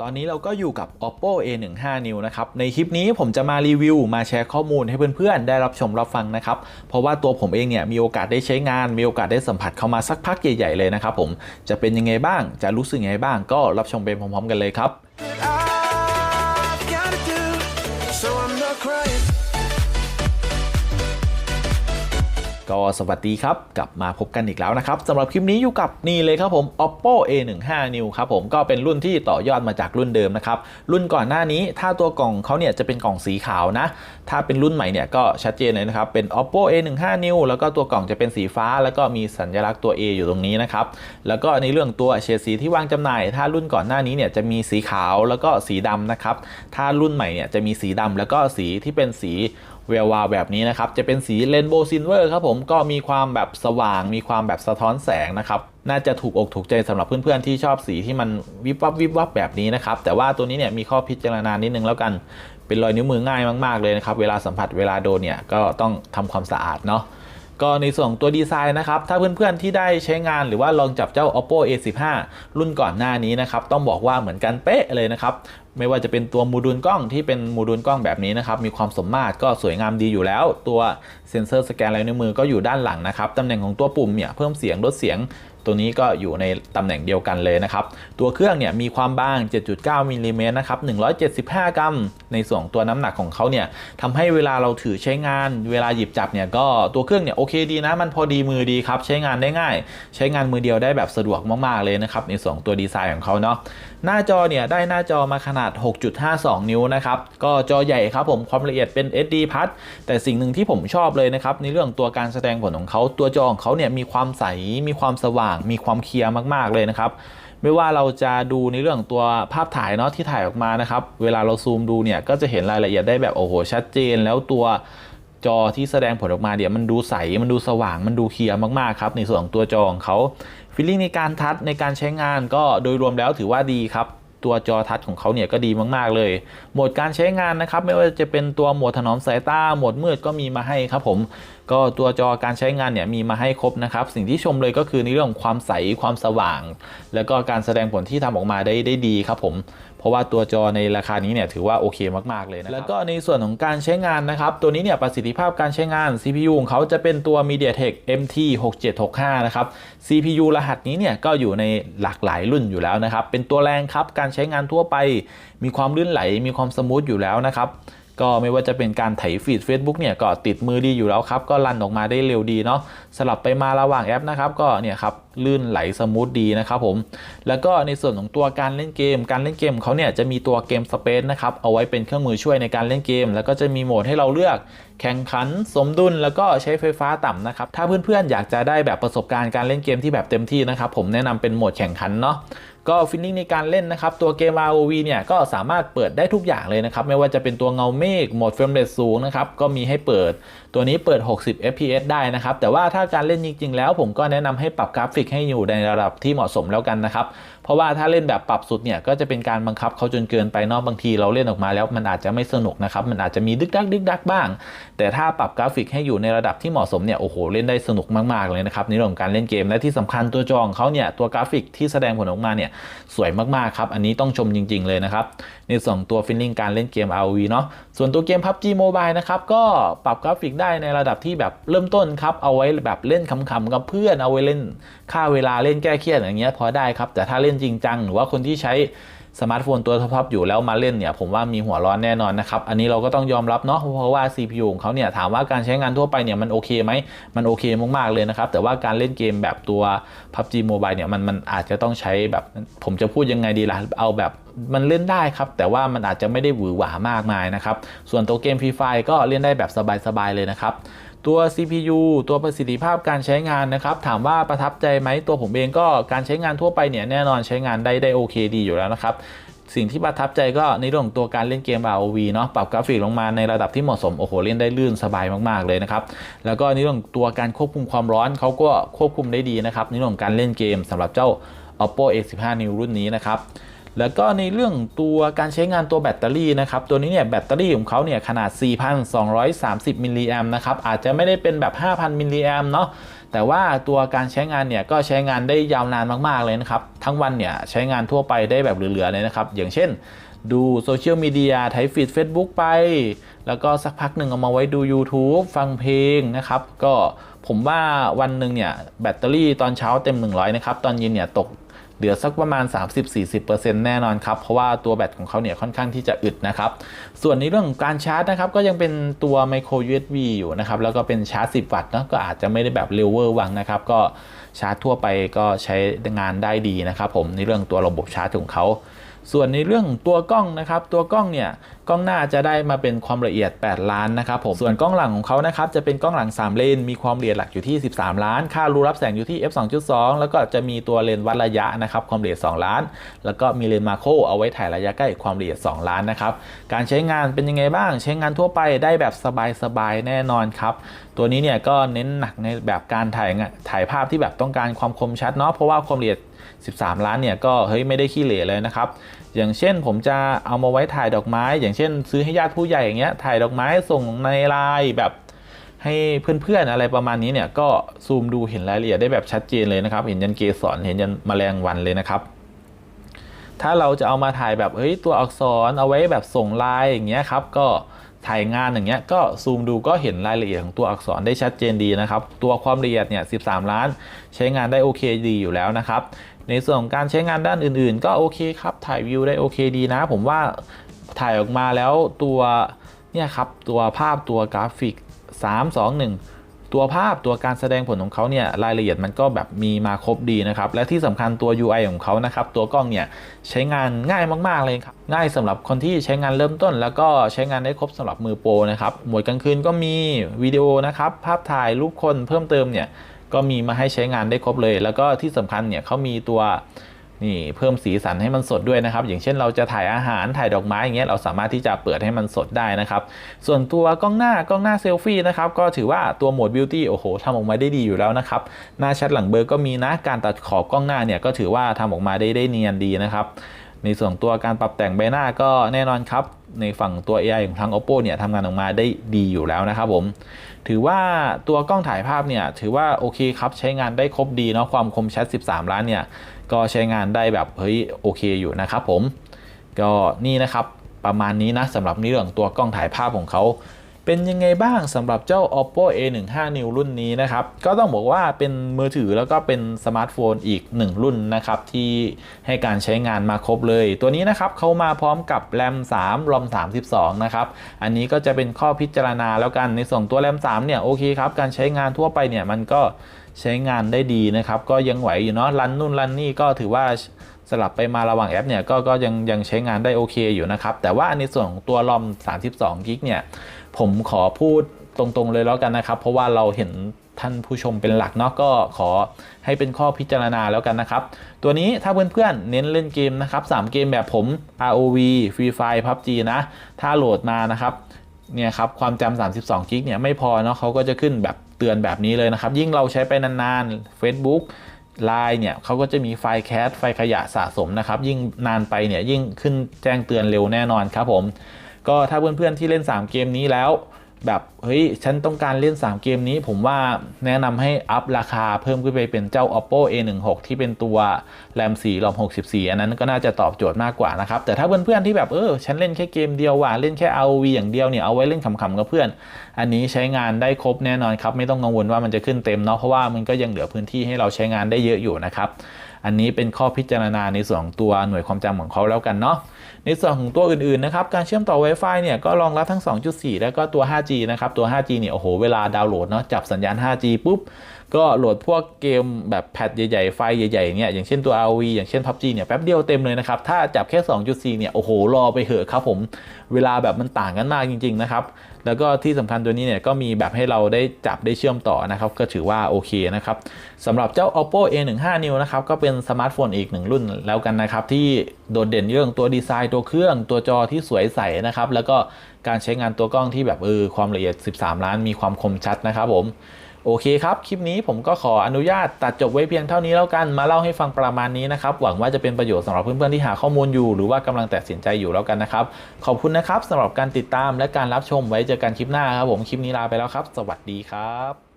ตอนนี้เราก็อยู่กับ oppo a15 new นะครับ ในคลิปนี้ผมจะมารีวิว มาแชร์ข้อมูลให้เพื่อนๆ ได้รับชมรับฟังนะครับ เพราะว่าตัวผมเองเนี่ยมีโอกาสได้ใช้งาน มีโอกาสได้สัมผัสเข้ามาสักพักใหญ่ๆเลยนะครับผม จะเป็นยังไงบ้าง จะรู้สึกยังไงบ้าง ก็รับชมไปพร้อมๆ กันเลยครับ I've gotta do so I'm not crying. ก็สวัสดีครับ กลับมาพบกันอีกแล้วนะครับสำหรับคลิปนี้อยู่กับนี่เลยครับผม oppo a15 new ครับผมก็เป็นรุ่นที่ต่อยอดมาจากรุ่นเดิมนะครับ รุ่นก่อนหน้านี้ถ้าตัวกล่องเขาเนี่ยจะเป็นกล่องสีขาวนะ ถ้าเป็นรุ่นใหม่เนี่ยก็ชัดเจนเลยนะครับ เป็น oppo a15 new แล้วก็ตัวกล่องจะเป็นสีฟ้า แล้วก็มีสัญลักษณ์ตัว a อยู่ตรงนี้นะครับ แล้วก็ในเรื่องตัวเฉดสีที่วางจำหน่าย ถ้ารุ่นก่อนหน้านี้เนี่ยจะมีสีขาวแล้วก็สีดำนะครับ ถ้ารุ่นใหม่เนี่ยจะมีสีดำแล้วก็สีที่เป็นสี แวววาวแบบนี้นะครับ จะเป็นสีเรนโบว์ซินเวอร์ครับผมก็มีความแบบสว่าง มีความแบบสะท้อนแสงนะครับน่าจะถูกอกถูกใจสำหรับเพื่อนๆที่ชอบสีที่มันวิบวับวิบวับแบบนี้นะครับแต่ว่าตัวนี้เนี่ยมีข้อพิจารณานิดนึงแล้วกัน เป็นรอยนิ้วมือง่ายมากๆเลยนะครับเวลาสัมผัสเวลาโดนเนี่ยก็ต้องทำความสะอาดเนาะ ก็ในส่วนตัวดีไซน์นะครับถ้าเพื่อนๆที่ได้ใช้งานหรือว่าลองจับเจ้า oppo a15 รุ่นก่อนหน้านี้นะครับต้องบอกว่าเหมือนกันเป๊ะเลยนะครับไม่ว่าจะเป็นตัวโมดูลกล้องที่เป็นโมดูลกล้องแบบนี้นะครับมีความสมมาตรก็สวยงามดีอยู่แล้ว ตัวเซ็นเซอร์สแกนลายนิ้วมือก็อยู่ด้านหลังนะครับตำแหน่งของตัวปุ่มเนี่ยเพิ่มเสียงลดเสียง ตัวนี้ก็อยู่ในตำแหน่งเดียวกันเลยนะครับ ตัวเครื่องเนี่ยมีความบาง 7.9มิลลิเมตรนะครับ 175 กรัม ในส่วนตัวน้ำหนักของเขาเนี่ยทำให้เวลาเราถือใช้งาน เวลาหยิบจับเนี่ยก็ตัวเครื่องเนี่ยโอเคดีนะ มันพอดีมือดีครับ ใช้งานได้ง่าย ใช้งานมือเดียวได้แบบสะดวกมากๆเลยนะครับ ในส่วนตัวดีไซน์ของเขาเนาะ หน้าจอเนี่ยได้หน้าจอมาขนาด 6.52 นิ้วนะครับ ก็จอใหญ่ครับผมความละเอียดเป็น SD พัดแต่สิ่งหนึ่งที่ผมชอบเลยนะครับ ในเรื่องตัวการแสดงผลของเขาตัวจอของเขาเนี่ยมีความใส มีความสว่าง มีความเคลียร์มาก ๆ เลยนะครับไม่ว่าเราจะดูในเรื่องตัวภาพถ่ายเนาะที่ถ่ายออกมานะครับ เวลาเราซูมดูเนี่ยก็จะเห็นรายละเอียดได้แบบโอ้โหชัดเจน แล้วตัว จอที่แสดงผลออกมาเดี๋ยวมันดูใส มันดูสว่าง มันดูเคลียร์มากๆครับในส่วนของตัวจอของเขาฟีลลิ่งในการทัชในการใช้งานก็โดยรวมแล้วถือว่าดีครับตัวจอทัชของเขาเนี่ยก็ดีมากๆเลย โหมดการใช้งานนะครับ ไม่ว่าจะเป็นตัวโหมดถนอมสายตา โหมดมืดก็มีมาให้ครับผม ก็ตัวจอการใช้งานเนี่ยมีมาให้ครบนะครับ สิ่งที่ชมเลยก็คือในเรื่องของความใสความสว่าง แล้วก็การแสดงผลที่ทำออกมาได้ได้ดีครับผมเพราะว่าตัวจอในราคานี้เนี่ยถือว่าโอเคมากๆเลยนะครับแล้วก็ในส่วนของการใช้งานนะครับ ตัวนี้เนี่ยประสิทธิภาพการใช้งาน CPU ของเขาจะเป็นตัว MediaTek MT 6765นะครับ CPU รหัสนี้เนี่ยก็อยู่ในหลากหลายรุ่นอยู่แล้วนะครับเป็นตัวแรงครับการใช้งานทั่วไป มีความลื่นไหลมีความสมูทอยู่แล้วนะครับ ก็ไม่ว่าจะเป็นการไถฟีด Facebook เนี่ยก็ติดมือดีอยู่แล้วครับ ก็รันออกมาได้เร็วดีเนาะสลับไปมาระหว่างแอปนะครับก็เนี่ยครับลื่นไหลสมูทดีนะครับผม แล้วก็ในส่วนของตัวการเล่นเกม การเล่นเกมเขาเนี่ยจะมีตัวเกมสเปซนะครับ เอาไว้เป็นเครื่องมือช่วยในการเล่นเกม แล้วก็จะมีโหมดให้เราเลือกแข่งขัน สมดุล แล้วก็ใช้ไฟฟ้าต่ำนะครับ ถ้าเพื่อนๆ อยากจะได้แบบประสบการณ์การเล่นเกมที่แบบเต็มที่นะครับ ผมแนะนำเป็นโหมดแข่งขันเนาะก็ฟิลลิ่งในการเล่นนะครับ ตัวเกม ROV เนี่ยก็สามารถเปิดได้ทุกอย่างเลยนะครับ ไม่ว่าจะเป็นตัวเงาเมฆโหมดเฟรมเรทสูงนะครับก็มีให้เปิด ตัวนี้เปิด 60 fps ได้นะครับ แต่ว่าถ้าการเล่นจริง ๆ แล้วผมก็แนะนำให้ปรับกราฟิกให้อยู่ในระดับที่เหมาะสมแล้วกันนะครับ เพราะว่าถ้าเล่นแบบปรับสุดเนี่ยก็จะเป็นการบังคับเขาจนเกินไปเนอกบางทีเราเล่นออกมาแล้วมันอาจจะไม่สนุกนะครับ มันอาจจะมีดึกดักดึกดักบ้าง แต่ถ้าปรับกราฟิกให้อยู่ในระดับที่เหมาะสมเนี่ยโอ้โหเล่นได้สนุกมากๆเลยนะครับในเรื่องของการเล่นเกมและที่สำคัญตัวจองเขาเนี่ยตัวกราฟิกที่แสดงผลออกมาเนี่ยสวยมากๆครับอันนี้ต้องชมจริง ๆ เลยนะครับในส่วนของตัวฟิลลิ่งการเล่นเกม ROV เนาะส่วนตัวเกม PUBG Mobile นะครับก็ปรับกราฟิกได้ในระดับที่แบบเริ่มต้นครับ เอาไว้แบบเล่นขำๆกับเพื่อนเอาไว้เล่นค่าเวลาเล่นแก้เครียดอย่างเงี้ยพอได้ครับ แต่ถ้าเล่นจริงจังหรือว่าคนที่ใช้ สมาร์ทโฟนตัวท็อปๆอยู่แล้วมาเล่นเนี่ยผมว่ามีหัวร้อนแน่นอนนะครับ อันนี้เราก็ต้องยอมรับเนาะเพราะว่า CPU ของเขาเนี่ยถามว่าการใช้งานทั่วไปเนี่ยมันโอเคไหมมันโอเคมากๆเลยนะครับ แต่ว่าการเล่นเกมแบบตัว PUBG Mobile เนี่ยมันมันอาจจะต้องใช้แบบผมจะพูดยังไงดีล่ะเอาแบบมันเล่นได้ครับ แต่ว่ามันอาจจะไม่ได้หวือหวามากมายนะครับ ส่วนตัวเกม Free Fire ก็เล่นได้แบบสบายๆเลยนะครับ ตัว CPU ตัวประสิทธิภาพการใช้งานนะครับ ถามว่าประทับใจไหมตัวผมเองก็การใช้งานทั่วไปเนี่ยแน่นอนใช้งานได้ได้โอเคดีอยู่แล้วนะครับสิ่งที่ประทับใจก็ในเรื่องของตัวการเล่นเกม ROV เนาะปรับกราฟิกลงมาในระดับที่เหมาะสมโอ้โหเล่นได้ลื่นสบายมากๆเลยนะครับแล้วก็ในเรื่องตัวการควบคุมความร้อนเขาก็ควบคุมได้ดีนะครับในเรื่องของการเล่นเกมสำหรับเจ้า oppo a15 new รุ่นนี้นะครับ แล้วก็ในเรื่องตัวการใช้งานตัวแบตเตอรี่นะครับ ตัวนี้เนี่ยแบตเตอรี่ของเขาเนี่ยขนาด 4,230 มิลลิแอมนะครับ อาจจะไม่ได้เป็นแบบ 5,000 มิลลิแอมเนาะ แต่ว่าตัวการใช้งานเนี่ยก็ใช้งานได้ยาวนานมากๆเลยนะครับ ทั้งวันเนี่ยใช้งานทั่วไปได้แบบเหลือๆเลยนะครับ อย่างเช่น ดูโซเชียลมีเดียไถฟีด Facebook ไป แล้วก็สักพักหนึ่งเอามาไว้ดู YouTube ฟังเพลงนะครับ ก็ผมว่าวันหนึ่งเนี่ยแบตเตอรี่ตอนเช้าเต็ม 100 นะครับ ตอนเย็นเนี่ยตก เหลือสักประมาณ 30-40%แน่นอนครับ เพราะว่าตัวแบตของเขาเนี่ยค่อนข้างที่จะอึดนะครับ ส่วนในเรื่องของการชาร์จนะครับ ก็ยังเป็นตัวไมโคร USB อยู่นะครับ แล้วก็เป็นชาร์จ 10 วัตต์นะก็อาจจะไม่ได้แบบเร็วเวอร์วังนะครับ ก็ชาร์จทั่วไปก็ใช้งานได้ดีนะครับผมในเรื่องตัวระบบชาร์จของเขา ส่วนในเรื่องตัวกล้องนะครับตัวกล้องเนี่ยกล้องหน้าจะได้มาเป็นความละเอียด 8 ล้านนะครับผมส่วนกล้องหลังของเขานะครับจะเป็นกล้องหลัง 3 เลน มีความละเอียดหลักอยู่ที่ 13 ล้าน ค่ารูรับแสงอยู่ที่ f 2.2 แล้วก็จะมีตัวเลนวัดระยะนะครับความละเอียด 2 ล้าน แล้วก็มีเลนมาโครเอาไว้ถ่ายระยะใกล้ความละเอียด 2 ล้านนะครับการใช้งานเป็นยังไงบ้าง ใช้งานทั่วไปได้แบบสบายๆแน่นอนครับตัวนี้เนี่ยก็เน้นหนักในแบบการถ่ายถ่ายภาพที่แบบต้องการความคมชัดเนาะเพราะว่าความละเอียด 13 ล้านเนี่ยก็เฮ้ยไม่ได้ขี้เหร่เลยนะครับ อย่างเช่นผมจะเอามาไว้ถ่ายดอกไม้ อย่างเช่น ซื้อให้ญาติผู้ใหญ่อย่างเงี้ยถ่ายดอกไม้ส่งในไลน์แบบให้เพื่อนๆอะไรประมาณนี้เนี่ยก็ซูมดูเห็นรายละเอียดได้แบบชัดเจนเลยนะครับ เห็นยันเกสรเห็นยันแมลงวันเลยนะครับถ้าเราจะเอามาถ่ายแบบเฮ้ยตัวอักษรเอาไว้แบบส่งไลน์อย่างเงี้ยครับก็ถ่ายงานอย่างเงี้ยก็ซูมดูก็เห็นรายละเอียดของตัวอักษรได้ชัดเจนดีนะครับ ตัวความละเอียดเนี่ย 13 ล้าน ใช้งานได้โอเคดีอยู่แล้วนะครับ ในส่วนของการใช้งานด้านอื่นๆ ก็โอเคครับถ่ายวิวได้โอเคดีนะ ผมว่าถ่ายออกมาแล้วตัวเนี่ยครับตัวภาพตัวกราฟิก 3 2 1 ตัวภาพตัวการแสดงผลของเขาเนี่ยรายละเอียดมันก็แบบมีมาครบดีนะครับ และที่สำคัญตัว UI ของเขานะครับ ตัวกล้องเนี่ยใช้งานง่ายมากๆเลยครับ ง่ายสำหรับคนที่ใช้งานเริ่มต้น แล้วก็ใช้งานได้ครบสำหรับมือโปรนะครับหมวดกลางคืนก็มีวิดีโอนะครับภาพถ่ายรูปคนเพิ่มเติมเนี่ย ก็มีมาให้ใช้งานได้ครบเลย แล้วก็ที่สำคัญเนี่ยเขามีตัวนี่เพิ่มสีสันให้มันสดด้วยนะครับ อย่างเช่นเราจะถ่ายอาหารถ่ายดอกไม้อย่างเงี้ยเราสามารถที่จะเปิดให้มันสดได้นะครับ ส่วนตัวกล้องหน้ากล้องหน้าเซลฟี่นะครับก็ถือว่าตัวโหมดบิวตี้โอ้โหทำออกมาได้ดีอยู่แล้วนะครับหน้าชัดหลังเบลอก็มีนะการตัดขอบกล้องหน้าเนี่ยก็ถือว่าทำออกมาได้ได้เนียนดีนะครับ ในส่วนตัวการปรับแต่งใบหน้าก็แน่นอนครับ ในฝั่งตัว AI ของทาง Oppo เนี่ยทำงานออกมาได้ดีอยู่แล้วนะครับผม ถือว่าตัวกล้องถ่ายภาพเนี่ยถือว่าโอเคครับใช้งานได้ครบดีเนาะความคมชัด 13 ล้านเนี่ยก็ใช้งานได้แบบเฮ้ยโอเคอยู่นะครับผม ก็นี่นะครับประมาณนี้นะสำหรับในเรื่องตัวกล้องถ่ายภาพของเขา เป็นยังไงบ้างสำหรับเจ้า oppo a15 new รุ่นนี้นะครับ ก็ต้องบอกว่าเป็นมือถือแล้วก็เป็นสมาร์ทโฟนอีก 1 รุ่นนะครับ ที่ให้การใช้งานมาครบเลย ตัวนี้นะครับเขามาพร้อมกับ RAM 3 ROM 32 นะครับ อันนี้ก็จะเป็นข้อพิจารณาแล้วกันในส่วนตัว RAM 3เนี่ยโอเคครับการใช้งานทั่วไปเนี่ยมันก็ใช้งานได้ดีนะครับ ก็ยังไหวอยู่เนาะรันนู่นรันนี่ก็ถือว่า สลับไปมาระหว่างแอปเนี่ยก็ก็ยังยังใช้งานได้โอเคอยู่นะครับ แต่ว่าในส่วนของตัว ROM 32กิกเนี่ยผมขอพูดตรงๆเลยแล้วกันนะครับ เพราะว่าเราเห็นท่านผู้ชมเป็นหลักเนาะก็ขอให้เป็นข้อพิจารณาแล้วกันนะครับ ตัวนี้ถ้าเพื่อนๆเน้นเล่นเกมนะครับ 3 เกมแบบผม ROV Free Fire PUBG นะ ถ้าโหลดมานะครับเนี่ยครับความจำ32กิกเนี่ยไม่พอเนาะเขาก็จะขึ้นแบบเตือนแบบนี้เลยนะครับ ยิ่งเราใช้ไปนานๆ Facebook ไลน์เนี่ยเขาก็จะมีไฟล์แคสไฟล์ขยะสะสมนะครับ ยิ่งนานไปเนี่ยยิ่งขึ้นแจ้งเตือนเร็วแน่นอนครับผม ก็ถ้าเพื่อนๆที่เล่น 3 เกมนี้แล้ว แบบเฮ้ยฉันต้องการเล่น 3 เกมนี้ ผมว่าแนะนำให้อัพราคาเพิ่มขึ้นไปเป็นเจ้า oppo a16 ที่เป็นตัว RAM 4 ROM 64 อันนั้นก็น่าจะตอบโจทย์มากกว่านะครับ แต่ถ้าเพื่อนๆที่แบบเออฉันเล่นแค่เกมเดียวว่ะเล่นแค่ ROV อย่างเดียวเนี่ยเอาไว้เล่นขำๆกับเพื่อน อันนี้ใช้งานได้ครบแน่นอนครับ ไม่ต้องกังวลว่ามันจะขึ้นเต็มเนาะเพราะว่ามันก็ยังเหลือพื้นที่ให้เราใช้งานได้เยอะอยู่นะครับ อันนี้เป็นข้อพิจารณาในส่วนของตัวหน่วยความจำของเขาแล้วกันเนาะในส่วนของตัวอื่นๆนะครับการเชื่อมต่อ Wi-Fi เนี่ยก็รองรับทั้ง 2.4 แล้วก็ตัว 5G นะครับตัว 5G เนี่ยโอ้โหเวลาดาวน์โหลดเนาะจับสัญญาณ 5G ปุ๊บก็โหลดพวกเกมแบบแพทใหญ่ๆ ไฟล์ใหญ่ๆ เนี่ย อย่างเช่นตัว ROV อย่างเช่น PUBG เนี่ย แป๊บเดียวเต็มเลยนะครับ ถ้าจับแค่ 2.4 เนี่ย โอ้โห รอไปเหอะครับผม เวลาแบบมันต่างกันมากจริง ๆ นะครับแล้วก็ที่สำคัญตัวนี้เนี่ยก็มีแบบให้เราได้จับได้เชื่อมต่อนะครับก็ถือว่าโอเคนะครับสำหรับเจ้า oppo a15 new นะครับก็เป็นสมาร์ทโฟนอีกหนึ่งรุ่นแล้วกันนะครับที่โดดเด่นเรื่องตัวดีไซน์ตัวเครื่องตัวจอที่สวยใสนะครับแล้วก็การใช้งานตัวกล้องที่แบบเออความละเอียด 13 ล้านมีความคมชัดนะครับผม โอเคครับ คลิปนี้ผมก็ขออนุญาตตัดจบไว้เพียงเท่านี้แล้วกัน มาเล่าให้ฟังประมาณนี้นะครับ หวังว่าจะเป็นประโยชน์สำหรับเพื่อนๆที่หาข้อมูลอยู่ หรือว่ากำลังตัดสินใจอยู่แล้วกันนะครับ ขอบคุณนะครับสำหรับการติดตามและการรับชมไว้เจอกันคลิปหน้าครับผม คลิปนี้ลาไปแล้วครับ สวัสดีครับ